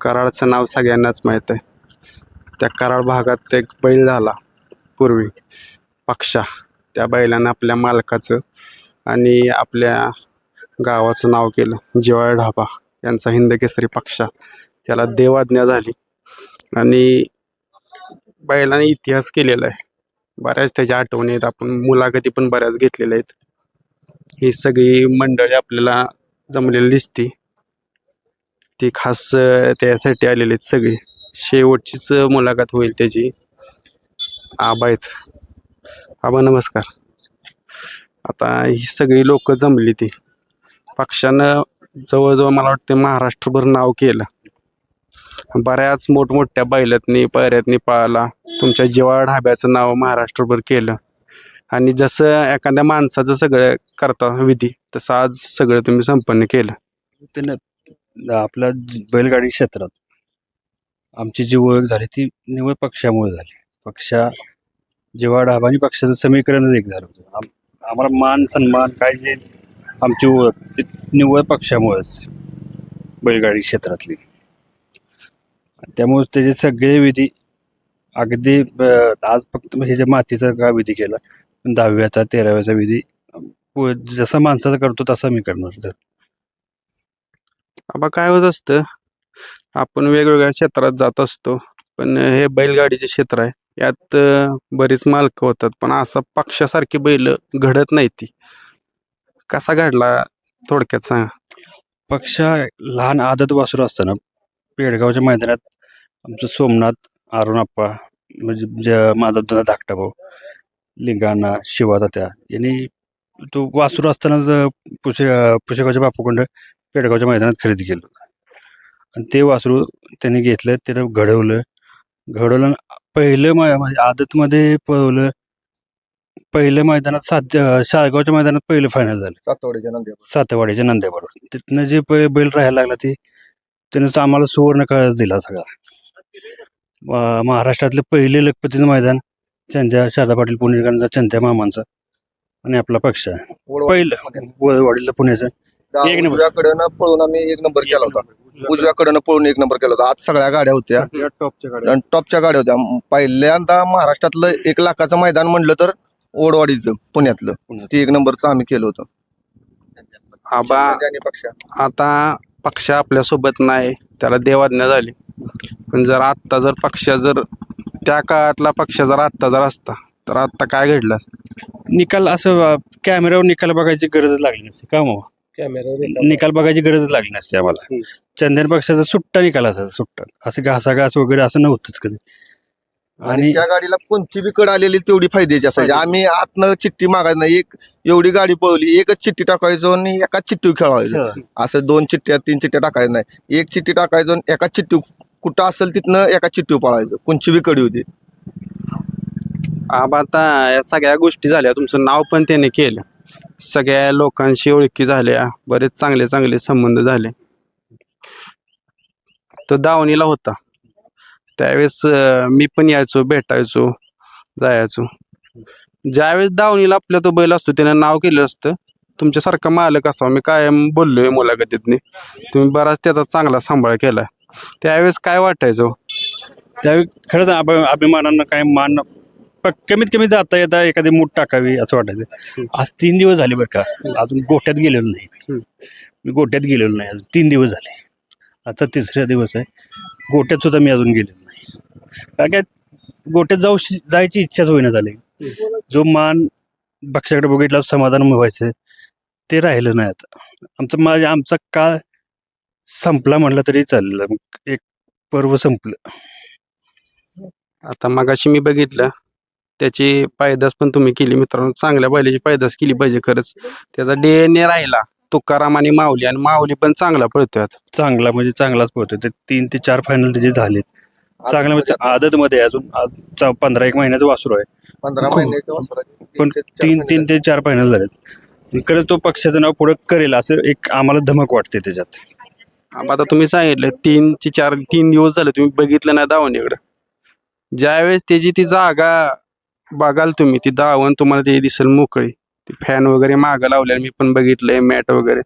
कराडचं नाव सगळ्यांनाच माहीत आहे. त्या कराड भागात एक बैल झाला पूर्वी पक्षा. त्या बैलानं आपल्या मालकाचं आणि आपल्या गावाचं नाव केलं जिवाळ ढाबा. यांचा हिंदकेसरी पक्षा. त्याला देवाज्ञा झाली. आणि बैलाने इतिहास केलेला आहे. बऱ्याच त्याच्या आठवणी आहेत. आपण मुलाखती पण बऱ्याच घेतलेल्या आहेत. ही सगळी मंडळी आपल्याला जमलेली दिसती. ती खास त्यासाठी आलेले आहेत सगळे. शेवटचीच मुलाखत होईल त्याची. आबा आहेत. आबा नमस्कार. आता ही सगळी लोक जमली ती. पक्षानं जवळजवळ मला वाटतं महाराष्ट्रभर नाव केलं. बऱ्याच मोठमोठ्या बैलातनी पायऱ्यातनी पाळला तुमच्या जिवा ढाब्याचं नाव महाराष्ट्रभर केलं. आणि जसं एखाद्या माणसाचं सगळं करता विधी तसं आज सगळं तुम्ही संपन्न केलं. आपल्या बैलगाडी क्षेत्रात आमची जी ओळख झाली ती निवड पक्षामुळे झाली. पक्षा जेव्हा डाबानी पक्षाचं समीकरणच एक झालं होतं. आम- आम्हाला मान सन्मान काय जे आमची ओळख ती निव्वळ पक्षामुळेच बैलगाडी क्षेत्रातली. त्यामुळे त्याचे सगळे विधी अगदी ब- आज फक्त हे जे मातीचा का विधी केला दहाव्याचा तेराव्याचा विधी जसा माणसाचा करतो तसा मी करणार आबा काय होत असतं? आपण वेगवेगळ्या क्षेत्रात जात असतो पण हे बैलगाडीचे क्षेत्र आहे. यात बरीच मालक होतात पण असा पक्षासारखी बैल घडत नाही ती. कसा घडला? थोडक्यात सांगा. पक्षा लहान आदत वासरू असताना पेडगावच्या मैदानात आमचं सोमनाथ अरुणाप्पा म्हणजे ज- माझा दादा धाकटा भाऊ लिंगाणा शिवातात्या यांनी तो वासरू असतानाच पुशे पुशेगावच्या बापूकडं पेडगावच्या मैदानात खरेदी केलं. आणि ते वासरू त्यांनी घेतलं त्याला घडवलं. घडवलं पहिलं मै म्हणजे आदतमध्ये पळवलं. पहिलं मैदानात सात शाळगावच्या मैदानात पहिलं फायनल झालं. सातवडीच्या नंदी सातेवाडीच्या नंद्याबरोबर. तिथनं जे बैल राहायला लागला ते त्यानं आम्हाला सुवर्ण कळस दिला सगळा. महाराष्ट्रातलं पहिले लखपतीचं मैदान चंद्या शारदा पाटील पुणेकरांचा चंद्या मामांचा आणि आपला पक्ष. आहे पहिलं वडील पुण्याचं. एक नंबर. उजव्याकडनं पळून आम्ही एक नंबर केला होता. उजव्याकडनं. पळून एक नंबर केला होता. आज सगळ्या गाड्या होत्या. आणि टॉपच्या गाड्या होत्या. पहिल्यांदा महाराष्ट्रातलं एक लाखाचं मैदान म्हणलं तर ओडवाडीचं पुण्यातलं. पुण्यात. ते एक नंबरचं आम्ही केलं होतं. आबा आणि पक्षा. आता पक्ष आपल्यासोबत नाही. त्याला देवाज्ञा झाली. पण जर आत्ता जर पक्ष जर त्या काळातला पक्ष जर आत्ता जर असता तर आत्ता काय घडलं असतं? निकाल असं अं, कॅमेऱ्यावर निकाल बघायची गरजच लागली नसते. का मग निकाल बघायची गरजच लागली नसते आम्हाला. चंदन पक्षाचा सुट्टा निकाल असायचा सुट्टा. असं घासाघास वगैरे असं नव्हतंच कधी. आणि त्या गाडीला कोणती बी कड आलेली तेवढी फायद्याची असायची. आम्ही आतनं चिठ्ठी मागायचं नाही. एक एवढी गाडी पळवली एकच चिठ्ठी टाकायचो आणि एकाच चिठ्ठी खेळायचो. असं दोन चिठ्ठ्या तीन चिठ्ठ्या टाकायचं नाही. एक चिठ्ठी टाकायचो आणि एकाच चिठ्ठी कुठं असेल तिथनं एका चिठ्ठी पळायचो. कोणची बी कडी होती. आबा आता या सगळ्या गोष्टी झाल्या. तुमचं नाव पण त्याने केलं. सगळ्या लोकांशी ओळखी झाल्या बरेच चांगले चांगले संबंध झाले. तो दावणीला होता. त्यावेळेस मी पण यायचो भेटायचो जायचो. ज्यावेळेस दावणीला आपल्या तो बैल असतो त्याने नाव केलं असतं तुमच्यासारखा मालक असावा. मी कायम बोललोय मुलाखतीतनी. तुम्ही बराच त्याचा चांगला सांभाळ केला त्यावेळेस काय वाटायचो? त्यावेळी खरंच अभ अभिमानानं काय मान प- कमीत कमी जाता येता एखादी मूठ टाकावी असं वाटायचं. आज तीन दिवस झाले बरं का. अजून गोट्यात गेलेलो नाही. मी. गोट्यात गेलेलो नाही. अजून तीन दिवस झाले. आता तिसरा दिवस आहे. गोट्यात सुद्धा मी अजून गेलेलो नाही. कारण काय गोट्यात जाऊ श- जायची इच्छाच होईना झाली. जो मान पक्षाकडे बघितला समाधान व्हायचं ते राहिलं नाही आता. आमचं माझ्या आमचा काळ संपला म्हटलं तरी चाललेलं मग एक पर्व संपलं. आता मगाशी मी बघितलं त्याची पायदास पण तुम्ही केली मित्रांनो. चांगल्या बैलाची पायदास केली पाहिजे खरंच. त्याचा डीएनए राहिला तुकाराम आणि माऊली. आणि माऊली पण चांगला पळतोय आता. चांगला म्हणजे चांगलाच पोहतोय ते तीन ते चार फायनल त्याचे झालेत. चांगल्या म्हणजे आदत मध्ये अजून. आज चा- पंधरा एक महिन्याचं वासरू आहे. पंधरा महिन्याच्या वासराची पण चार तीन महिने तीन ते चार फायनल झालेत. खरंच तो पक्षाचं नाव पुढे करेल असं एक आम्हाला धमक वाटते त्याच्यात. आता तुम्ही सांगितलं तीन ची चार तीन दिवस झाले तुम्ही बघितलं नाही दावणीकडं ज्यावेळेस त्याची ती जागा बघाल तुम्ही ती दावण तुम्हाला ते दिसेल मोकळी. ती फॅन वगैरे मागं लावल्या मी पण बघितलंय मॅट वगैरे.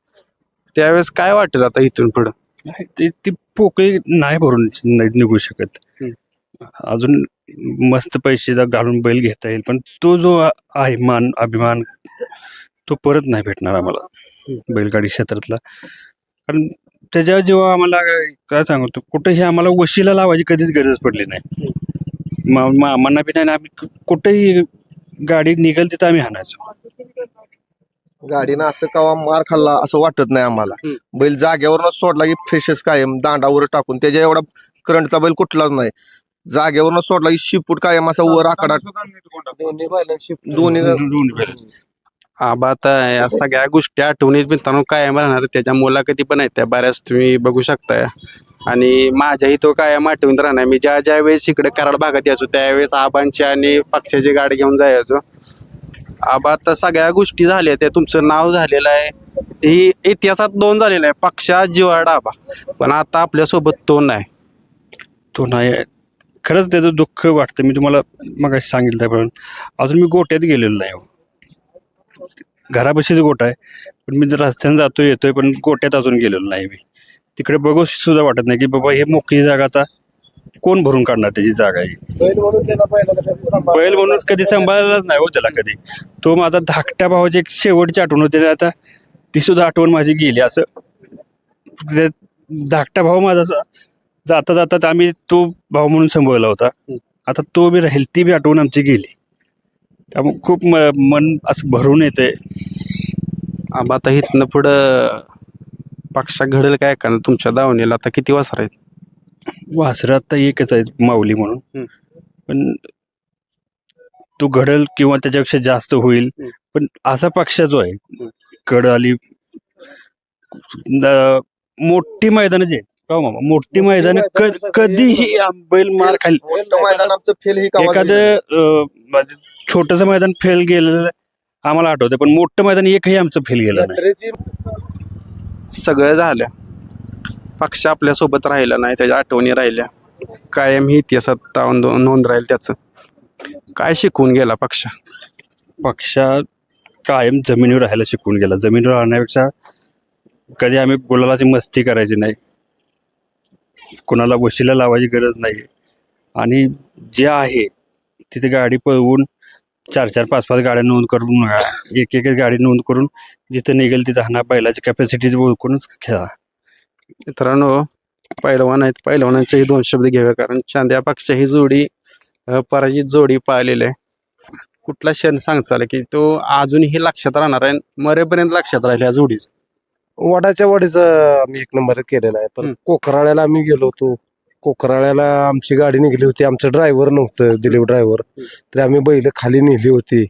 त्यावेळेस काय वाटेल आता इथून पुढं? नाही, ते ती पोकळी नाही भरून नाही निघू शकत. अजून मस्त पैसे घालून बैल घेता येईल पण तो जो आहे मान अभिमान तो परत नाही भेटणार आम्हाला बैलगाडी क्षेत्रातला. कारण त्याच्या जेव्हा आम्हाला काय सांगतो कुठेही आम्हाला वशीला लावायची कधीच गरज पडली नाही. मामांना बी नाही. आम्ही कुठेही गाडी निघेल तिथं आम्ही हाणायचो. गाडीनं असं कवा मार खाल्ला असं वाटत नाही आम्हाला. बैल जागेवरच सोडला की फ्रेशच कायम दांडावर टाकून त्याच्या एवढा करंटचा बैल कुठलाच नाही. जागेवरनं सोडला की शिपूट कायम असा वर आकडा दोन्ही दोन्ही बैल. आबा आता या सगळ्या गोष्टी आठवणीत मित्रांनो कायम राहणार. त्याच्या मुलाखती पण आहेत त्या. बऱ्याच तुम्ही बघू शकताय. आणि माझ्याही तो कायम आठवून राहणार मी ज्या ज्या वेळेस इकडे कराड भागात यायचो त्यावेळेस आबांची आणि पक्षाची गाडी घेऊन जायचो. आबा आता सगळ्या गोष्टी झाल्या त्या तुमचं नाव झालेलं आहे. ही इतिहासात दोन झालेलं आहे पक्षा जिवाडा आबा. पण आता आपल्यासोबत तो नाही. तो नाही. खरंच त्याचं दुःख वाटतं. मी तुम्हाला मग सांगितलं त्याप्रमाणे. अजून मी गोट्यात गेलेलो नाही हो. घरापाशीच गोठा आहे. पण मी जर रस्त्याने जातो येतोय पण गोट्यात अजून गेलेलो नाही मी. तिकडे बघू सुद्धा वाटत नाही की बाबा हे मोकळी जागा आता कोण भरून काढणार त्याची जागा आहे बैल म्हणूनच कधी सांभाळलाच नाही हो त्याला कधी. तो माझा धाकट्या भावाची एक शेवटची आठवण होती आणि आता ती सुद्धा आठवण माझी गेली. असं ते धाकटा भाऊ माझा असा जाता जाता आम्ही तो भाऊ म्हणून सांभाळला होता. आता तो बी राहील ती बी आठवण आमची गेली. त्यामुळे खूप म- मन असं भरून येते आबा आता इथनं पुढं पक्षा घडेल काय का तुमच्या दावणीला आता किती वासर आहेत? वासरं आता एकच आहे माऊली म्हणून. हम्म. पण तो घडल किंवा त्याच्यापेक्षा जास्त होईल हम्म. पण असा पक्ष जो आहे कड आली द- मोठी मैदान जे आहेत का हो मामा? मोठी मैदान कधीही आम- बैल मार खाली मोठं मैदान आमचं फेल ही एखादं छोटस मैदान फेल गेलेलं आम्हाला आठवतं पण मोठं मैदान एकही आमचं फेल गेलं नाही. सगळं झालं. पक्ष आपल्यासोबत राहिला नाही त्याच्या आठवणी राहिल्या. कायम ही इतिहासात तावून नोंद राहील त्याचं. काय शिकवून गेला पक्ष? पक्षा कायम जमिनीवर राहायला शिकून गेला. जमिनीवर राहण्यापेक्षा कधी आम्ही गुलालाची मस्ती करायची नाही. कोणाला वशिला लावायची गरज नाही. आणि जे आहे तिथे गाडी पळवून चार चार पाच पाच गाड्या नोंद करून एक एक गाडी नोंद करून जिथं निघेल तिथं हा बैलाची कॅपॅसिटी ओळखूनच खेळा. मित्रांनो पैलवान आहेत. पैलवानांचेही दोन शब्द घ्यावे कारण चांद्या पक्ष ही जोडी अ, पराजित जोडी पाहिलेली आहे. कुठला क्षण सांगचाल की तो अजूनही लक्षात राहणार आहे मरेपर्यंत लक्षात राहील या जोडीच? वडाच्या वाडीचा आम्ही एक नंबर केलेला आहे. पण हम्म. कोकराळ्याला आम्ही गेलो होतो. कोकराळ्याला आमची गाडी निघली होती. आमचं ड्रायव्हर नव्हतं दिलीप ड्रायव्हर तर आम्ही बैल खाली नेली होती.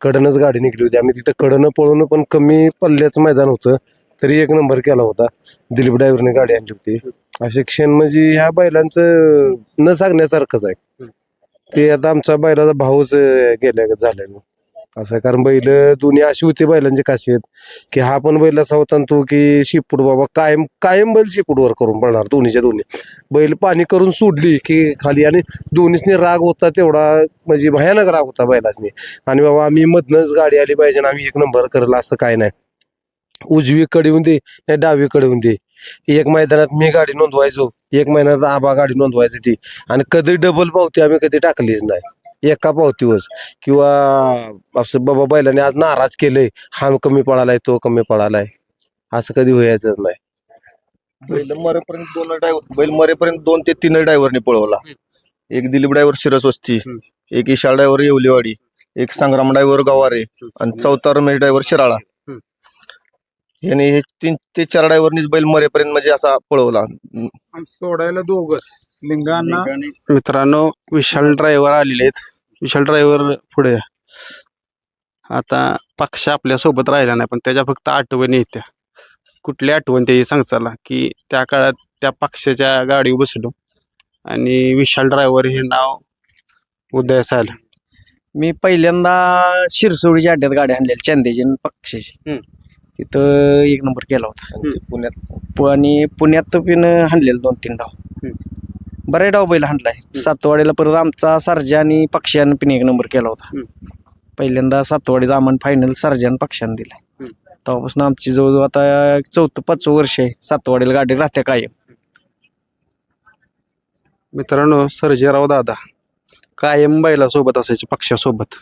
कडनच गाडी निघली होती. आम्ही तिथं कडनं पळून पण कमी पल्ल्याचं मैदान होतं. तरी एक नंबर केला होता. दिलीप ड्रायव्हरने गाडी आणली होती. असे क्षण म्हणजे ह्या बैलांचं न सांगण्यासारखंच आहे. ते आता आमचा बैलाचा भाऊच गेल्या झालं असं आहे. कारण बैल दोन्ही अशी होती बैलांची खासियत की हा पण बैल असा होता ना तो की शिपूड बाबा कायम कायम बैल शिपूडवर करून पडणार दोन्हीच्या दोन्ही. बैल पाणी करून सोडली की खाली आणि दोन्हीसनी राग होता तेवढा म्हणजे भयानक राग होता बैलासनी. आणि बाबा आम्ही मधनच गाडी आली पाहिजे आणि आम्ही एक नंबर करला असं काय नाही. उजवी कडे दे नाही डावी कडे दे. एक मैदानात मी गाडी नोंदवायचो एक महिन्यात आबा गाडी नोंदवायची ती. आणि कधी डबल पावती आम्ही कधी टाकलीच नाही. एका पावतीवर किंवा असं बाबा बैलाने आज नाराज केलंय. हा कमी पळालाय तो कमी पळालाय. असं कधी व्हायचंच नाही. बैल मरेपर्यंत दोन ड्रायव्हर बैल मरेपर्यंत दोन ते तीन ड्रायव्हरनी पळवला. एक दिलीप ड्रायव्हर शिरसवस्ती एक ईशा ड्रायव्हर येवलेवाडी एक संग्राम ड्रायव्हर गवारे आणि चौथा रमेश ड्रायव्हर शिराळा. याने हे तीन ते चार ड्रायव्हरनीच बैल मरेपर्यंत म्हणजे असा पळवला. सोडायला दोघच. लिंगांना मित्रांनो विशाल ड्रायव्हर आलेले आहेत. विशाल ड्रायव्हर पुढे. या. आता पक्ष आपल्यासोबत राहिला नाही पण त्याच्या फक्त आठवणी येत्या कुठली आठवण त्याची सांगचाला की त्या काळात त्या पक्षाच्या गाडीवर बसलो आणि विशाल ड्रायव्हर हे नाव उदयास आलं मी पहिल्यांदा शिरसोडीच्या अड्ड्यात गाडी आणलेली आणि पक्षीची. हम्म. तिथं एक नंबर केला होता. पुण्यात. प- आणि पुण्यात पिन हाणलेलं दोन तीन डाव बरे डाव बैल हाणलाय. सातवाडीला परत आमचा सर्जा आणि पक्ष्यानं पिन एक नंबर केला होता. पहिल्यांदा सातवाडीचा आम्हाला फायनल सर्जा आणि पक्ष्यानं दिलाय. तेव्हापासून आमची जवळजवळ आता चौथं पाचवं वर्ष आहे. सातवाडीला गाडी राहत्या कायम. मित्रांनो सर्जेराव दादा कायम बैलासोबत असायचे पक्षासोबत.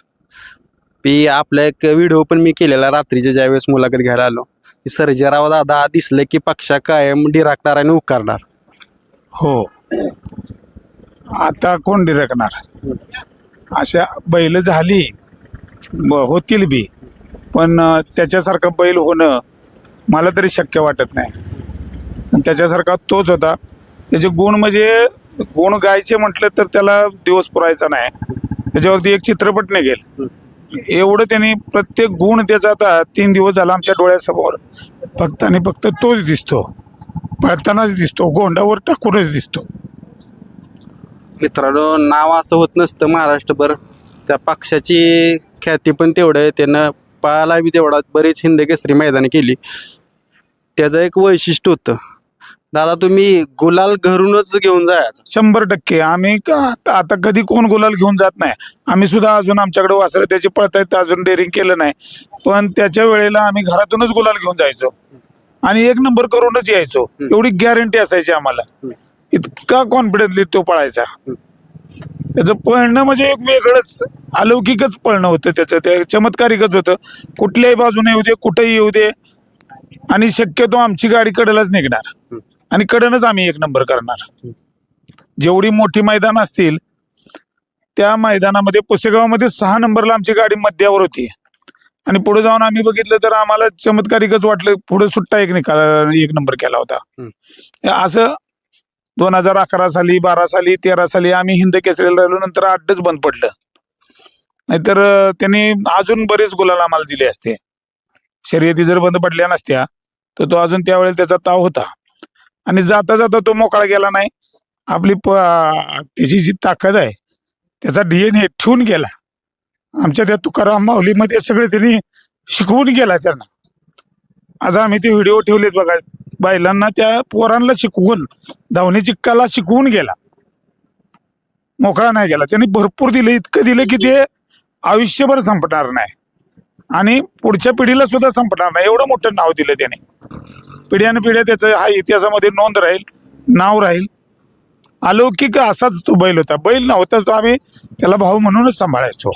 मी आपला एक व्हिडिओ पण मी केलेला रात्रीच्या ज्यावेळेस मुलाखत घ्यायला आलो की सर्जेराव दादा दिसले की पक्षा कायम डिराकणार आणि उकारणार. हो. आता कोण डिरकणार अशा बैल झाली ब- होतील बी. पण त्याच्यासारखा बैल होणं मला तरी शक्य वाटत नाही. आणि त्याच्यासारखा तोच होता. त्याचे गुण म्हणजे गुण गायचे म्हटलं तर त्याला दिवस पुरायचा नाही. त्याच्यावरती एक चित्रपट निघेल. एवढं त्यांनी प्रत्येक गुण त्याचा आता तीन दिवस झाला आमच्या डोळ्यासमोर. फक्त आणि फक्त तोच दिसतो. पळतानाच दिसतो गोंडावर टाकूनच दिसतो. मित्रांनो नाव असं होत नसतं महाराष्ट्रभर. त्या पक्षाची ख्याती पण तेवढं आहे. त्यानं पाहायला बी तेवढा. बरेच हिंद केसरी मैदानी केली. त्याचं एक वैशिष्ट्य होतं. दादा तुम्ही गुलाल घरूनच घेऊन जायचं शंभर टक्के. आम्ही का आता कधी कोण गुलाल घेऊन जात नाही? आम्ही सुद्धा अजून आमच्याकडे वासरं त्याची पळतायत अजून डेअरिंग केलं नाही. पण त्याच्या वेळेला आम्ही घरातूनच गुलाल घेऊन जायचो. आणि एक नंबर करूनच यायचो. एवढी गॅरंटी असायची आम्हाला. इतका कॉन्फिडन्सली तो पळायचा. त्याचं पळणं म्हणजे एक वेगळंच अलौकिकच पळणं होतं त्याचं. ते चमत्कारिकच होतं. कुठल्याही बाजूने येऊ दे कुठेही येऊ दे. आणि शक्यतो आमची गाडी कडेलाच निघणार. आणि कडनच आम्ही एक नंबर करणार. जेवढी मोठी मैदान असतील त्या मैदानामध्ये पुसेगावमध्ये सहा नंबरला आमची गाडी मध्यावर होती. आणि पुढे जाऊन आम्ही बघितलं तर आम्हाला चमत्कारिकच वाटलं. पुढे सुट्टा एक निकाल एक नंबर केला होता. असं दोन हजार अकरा साली बारा साली तेरा साली आम्ही हिंद केसरीला राहिलो नंतर अड्डच बंद पडलं. नाहीतर त्यांनी अजून बरेच गुलाल आम्हाला दिले असते. शर्यती जर बंद पडल्या नसत्या तर तो अजून त्यावेळेला त्याचा ताव होता. आणि जाता जाता तो मोकळा गेला नाही. आपली त्याची जी ताकद आहे त्याचा डीएनए ठेवून गेला. आमच्या त्या तुकाराम माऊलीमध्ये सगळे त्यांनी शिकवून गेला त्यांना. आज आम्ही ते व्हिडिओ ठेवलेत बघा. बैलांना त्या पोरांना शिकवून धावण्याची कला शिकवून गेला. मोकळा नाही गेला. त्यांनी भरपूर दिलं. इतकं दिलं की ते आयुष्यभर संपणार नाही. आणि पुढच्या पिढीला सुद्धा संपणार नाही. एवढं मोठं नाव दिलं त्याने. पिढ्यानपिढ्या त्याचं हा इतिहासामध्ये नोंद राहील नाव राहील. अलौकिक असाच तो बैल होता. बैल नव्हताच तो आम्ही त्याला भाऊ म्हणूनच सांभाळायचो.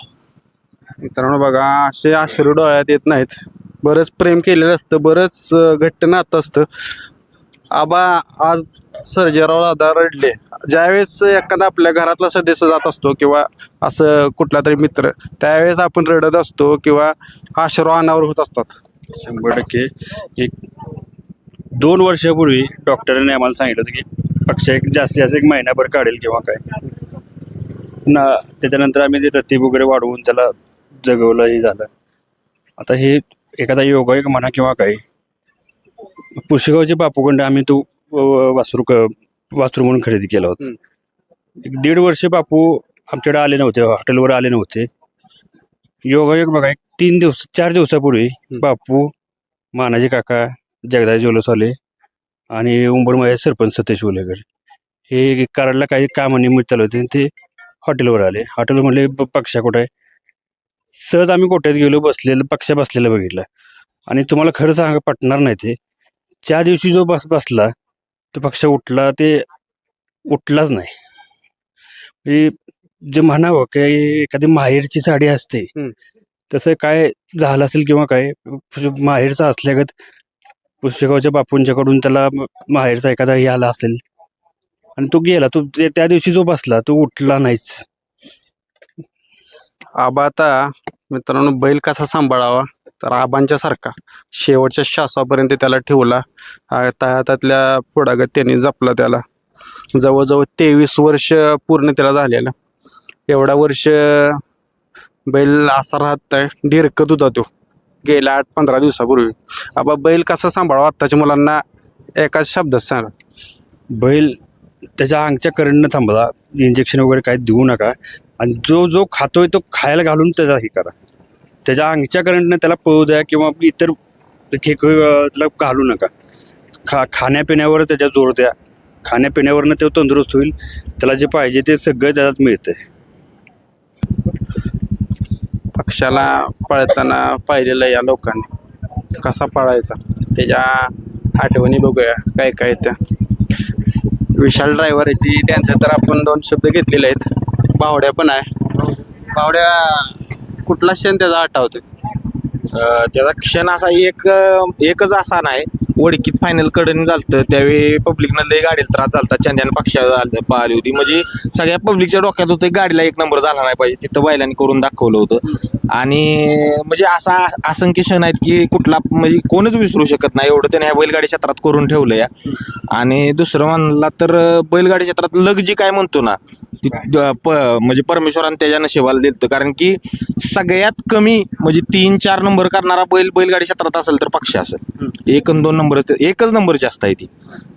मित्रांनो बघा असे आश्रू डोळ्यात येत नाहीत. बरंच प्रेम केलेलं असतं बरंच घट्ट नातं असतं. आबा आज सर्जेराव दादा रडले. ज्यावेळेस एखादा आपल्या घरातला सदस्य जात असतो किंवा असं कुठला तरी मित्र त्यावेळेस आपण रडत असतो किंवा आश्रू अनावर होत असतात. शंभर टक्के. एक दोन वर्षापूर्वी डॉक्टरांनी आम्हाला सांगितलं होतं की पक्ष एक जास्तीत जास्त एक महिनाभर काढेल किंवा काय. ना त्याच्यानंतर आम्ही ते रतीब वगैरे वाढवून त्याला जगवलंही झालं. आता हे एखादा योगायोग म्हणा किंवा काय पुशेगावचे बापूगंड आम्ही तो वासरू क वासरू म्हणून खरेदी केला होता. एक दीड वर्ष बापू आमच्याकडे आले नव्हते हॉटेलवर आले नव्हते. योगायोग बघा एक तीन दिवस चार दिवसापूर्वी बापू मानाजी काका जगदाय ज्वेलर्सवाले आणि उंबरमाळे सरपंच सतेश उलेकर हे कराडला काही कामानिमित्त चालू होते ते हॉटेलवर आले. हॉटेलवर म्हणले "ब- पक्षा कुठं आहे? सहज आम्ही गोट्यात गेलो बसलेलं पक्षा बसलेला बघितला. आणि तुम्हाला खरं सांगा पटणार नाही ते. ज्या दिवशी जो बस बसला तो पक्ष उठला ते उठलाच नाही. म्हणजे जे म्हणावं की एखादी माहेरची साडी असते. तसं काय झालं असेल किंवा काय माहेरचा असल्यागत पुस्तकाच्या बापूंच्याकडून त्याला माहेरचा एखादा हे आला असेल. आणि तो गेला ते- त्या दिवशी जो बसला तो उठला नाहीच. आबा आता मित्रांनो बैल कसा सांभाळावा? तर आबांच्या सारखा. शेवटच्या श्वासापर्यंत त्याला ठेवला. तहातातल्या पुढागत त्यांनी जपला त्याला. जवळजवळ तेवीस वर्ष पूर्ण त्याला झालेलं. एवढा वर्ष बैल असा राहत आहे ढिरकत होता तो. गेल्या आठ पंधरा दिवसापूर्वी. आबा बैल कसा सांभाळावा आत्ताच्या मुलांना एकाच शब्दात सांगा. बैल त्याच्या अंगच्या करंटनं थांबला. इंजेक्शन वगैरे काय देऊ नका. आणि जो जो खातोय तो खायला घालून त्याचा हे करा. त्याच्या अंगच्या करंटनं त्याला पळू द्या किंवा इतर हे त्याला घालू नका. खा खाण्यापिण्यावर त्याच्या जोर द्या. खाण्यापिण्यावरनं ते तंदुरुस्त होईल. त्याला जे पाहिजे ते सगळं त्याच्यात मिळतंय. पक्षाला पळताना पाहिलेलं या लोकांनी कसा पळायचा? त्याच्या आठवणी बघूया. काय काय त्या. विशाल ड्रायव्हर आहे ती. त्यांचे तर आपण दोन शब्द घेतलेले आहेत. बावड्या पण आहे. बावड्या कुठला क्षण त्याचा आठवतोय? त्याचा क्षण असा एक एकच असा नाही. ओळखीत फायनलकडून झालतं त्यावेळी पब्लिकनं लय गाडीला त्रास झालता चंद्यान पक्षा पाहिली होती. म्हणजे सगळ्या पब्लिकच्या डोक्यात होतं गाडीला एक नंबर झाला नाही पाहिजे तिथं बैलांनी करून दाखवलं होतं. आणि म्हणजे असा असंख्य क्षण आहेत की कुठला म्हणजे कोणच विसरू शकत नाही एवढं त्याने ह्या बैलगाडी क्षेत्रात करून ठेवलं या. आणि दुसरं म्हणला तर बैलगाडी क्षेत्रात लग जी काय म्हणतो ना म्हणजे परमेश्वरानं त्याच्या नशिबाला दिलं कारण की सगळ्यात कमी म्हणजे तीन चार नंबर करणारा बैल बैलगाडी क्षेत्रात असेल तर पक्ष असेल. एक दोन नंबर एकच नंबर जास्त आहे ती.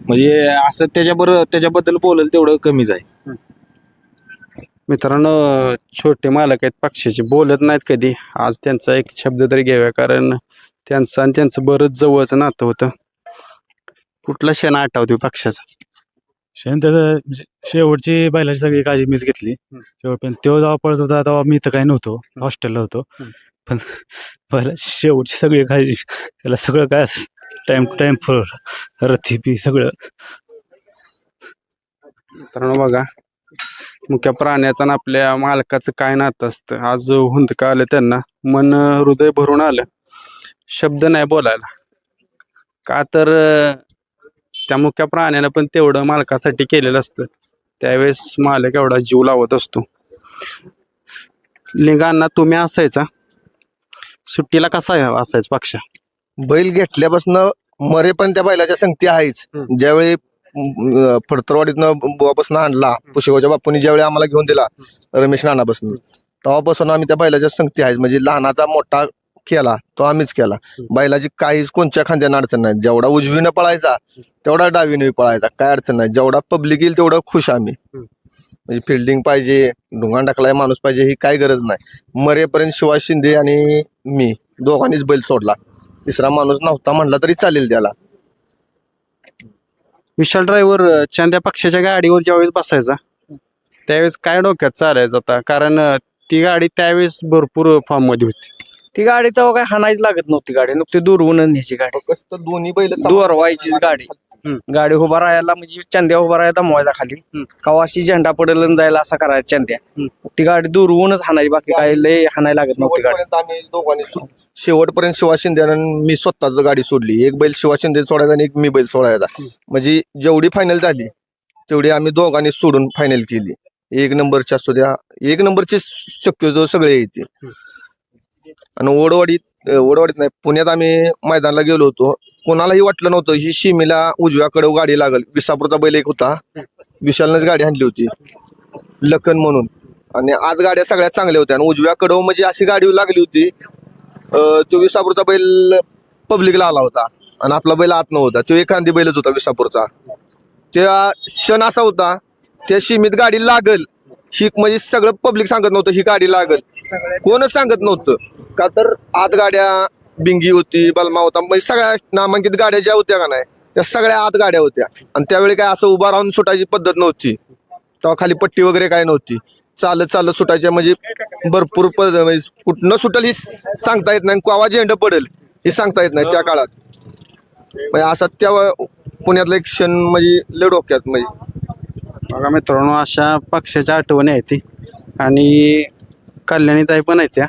म्हणजे असं त्याच्याबरोबर त्याच्याबद्दल बोलेल तेवढं कमीच आहे. मित्रांनो छोटे मालक आहेत पक्षाचे बोलत नाहीत कधी. आज त्यांचा एक शब्द तरी घ्यावा कारण त्यांचं आणि त्यांचं बरंच जवळचं नातं होतं. कुठला क्षण आठवतोय पक्षाचा? शेण त्याचं म्हणजे शेवटची बैलाची सगळी काळजी मीच घेतली. शेवटपर्यंत तो जेव्हा पळत होता तेव्हा मी तर काही नव्हतो हॉस्टेलला होतो. पण पहिला शेवटची सगळी काळजी त्याला सगळं काय टाइम टू टाइम फळ रथी बी सगळं. मित्रांनो बघा मुख्य प्राण्याचं आणि आपल्या मालकाचं काय नातं असतं. आज हुंदका आलं त्यांना मन हृदय भरून आलं. शब्द नाही बोलायला. का तर त्या मुख्य प्राण्यानं पण तेवढं मालकासाठी केलेलं असतं. त्यावेळेस मालक एवढा जीव लावत असतो. लिंगांना तुम्ही असायचा. सुट्टीला कसा असायचा पक्षा बैल घेतल्यापासून मरेपर्यंत त्या बैलाच्या संगती आहेच. ज्यावेळी फडतरवाडीतनं बुवापासून आणला पुशेगावच्या बापूंनी ज्यावेळी आम्हाला घेऊन दिला रमेश नानापासून. तेव्हापासून आम्ही त्या बैलाच्या संगती आहेत म्हणजे लहानाचा मोठा केला तो आम्हीच केला. बैलाची काहीच कोणत्या खांद्यानं अडचण नाही. जेवढा उजवीनं पळायचा तेवढा डावीनं पळायचा. काय अडचण नाही. जेवढा पब्लिक येईल तेवढं खुश आम्ही. म्हणजे फिल्डिंग पाहिजे ढुंगाण टाकलाय माणूस पाहिजे ही काय गरज नाही. मरेपर्यंत शिवाज शिंदे आणि मी दोघांनीच बैल सोडला. तिसरा माणूस नव्हता म्हणला तरी चालेल त्याला. विशाल ड्रायव्हर चांद्या पक्षाच्या गाडीवर ज्यावेळेस बसायचा त्यावेळेस काय डोक्यात चालायचं आता? कारण अं, ती गाडी त्यावेळेस भरपूर फॉर्ममध्ये होती. ती गाडी तेव्हा काय हाणायच लागत नव्हती गाडी. नुकती दूरवून न्यायची गाडी. फक्त दोन्ही बैल दूर व्हायचीच गाडी. गाडी उभा राहायला म्हणजे चंद्या उभा राहायला दमवायचा खाली. कवाशी झेंडा पडेल जायला असा करायचा चंद्या. ती गाडी दूरवूनच हाणायची बाकी काय लय हाणायला लागत नव्हती गाडी. आम्ही दोघांनी सो- शेवटपर्यंत शिवा शिंदे आणि मी स्वतःच गाडी सोडली. एक बैल शिवा शिंदे सोडायचा आणि एक मी बैल सोडायचा. म्हणजे जेवढी फायनल झाली तेवढी आम्ही दोघांनी सोडून फायनल केली. एक नंबरच्या असू द्या एक नंबरचे शक्यतो सगळे येते आणि ओडवाडीत ओडवाडीत नाही पुण्यात आम्ही मैदानाला गेलो होतो. कोणालाही वाटलं नव्हतं ही शिमीला उजव्याकडे गाडी लागल. विसापूरचा बैल एक होता. विशालनच गाडी आणली होती. लखन म्हणून. आणि आज गाड्या सगळ्यात चांगल्या होत्या. आणि उजव्याकडं म्हणजे अशी गाडी लागली होती अं, तो विसापूरचा बैल पब्लिकला आला होता. आणि आपला बैल आत नव्हता. तो एखादी बैलच होता विसापूरचा. त्या क्षण असा होता त्या सीमित गाडी लागल. ही म्हणजे सगळं पब्लिक सांगत नव्हतं ही गाडी लागल. कोणच सांगत नव्हतं. का तर आत गाड्या बिंगी होती बलमा होता. म्हणजे सगळ्या नामांकित गाड्या ज्या होत्या का नाही त्या सगळ्या आत गाड्या होत्या. आणि त्यावेळी काय असं उभा राहून सुटायची पद्धत नव्हती. तेव्हा खाली पट्टी वगैरे काय नव्हती. चालत चालत सुटायच्या म्हणजे भरपूर पद म्हणजे कुठनं सुटल ही सांगता येत नाही. केव्हा झेंड पडेल हे सांगता येत नाही त्या काळात. म्हणजे असा त्या पुण्यातला एक क्षण म्हणजे लय डोक्यात म्हणजे. बघा मित्रांनो अशा पक्षाच्या आठवणी आहेत ती. आणि कल्याणीताई पण आहेत त्या.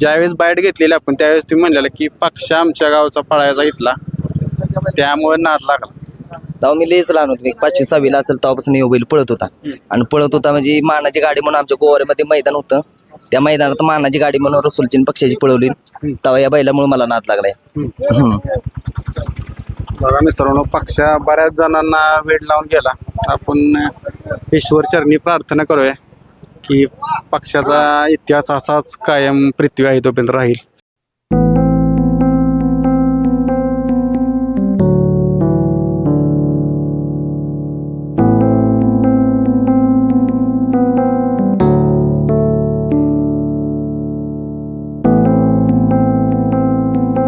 ज्यावेळेस बाईट घेतलेली आपण त्यावेळेस तुम्ही म्हणलेलं की पक्ष आमच्या गावचा पळायचा घेतला त्यामुळे नाद लागला. तेव्हा मी लयच लहान होतो. एक पाचवी सहावीला असेल तेव्हापासून बैल पळत होता. आणि पळत होता म्हणजे मानाची गाडी म्हणून आमच्या गोवाऱ्यामध्ये मैदान होतं. त्या मैदानात मानाची गाडी म्हणून रसुलची पक्षाची पळवली. तेव्हा या बैलामुळे मला नाद लागलाय. बघा मित्रांनो पक्ष बऱ्याच जणांना वेळ लावून गेला. आपण ईश्वर चरणी प्रार्थना करूया. की पक्षाचा इतिहास असाच कायम पृथ्वी आहे तोपर्यंत राहील.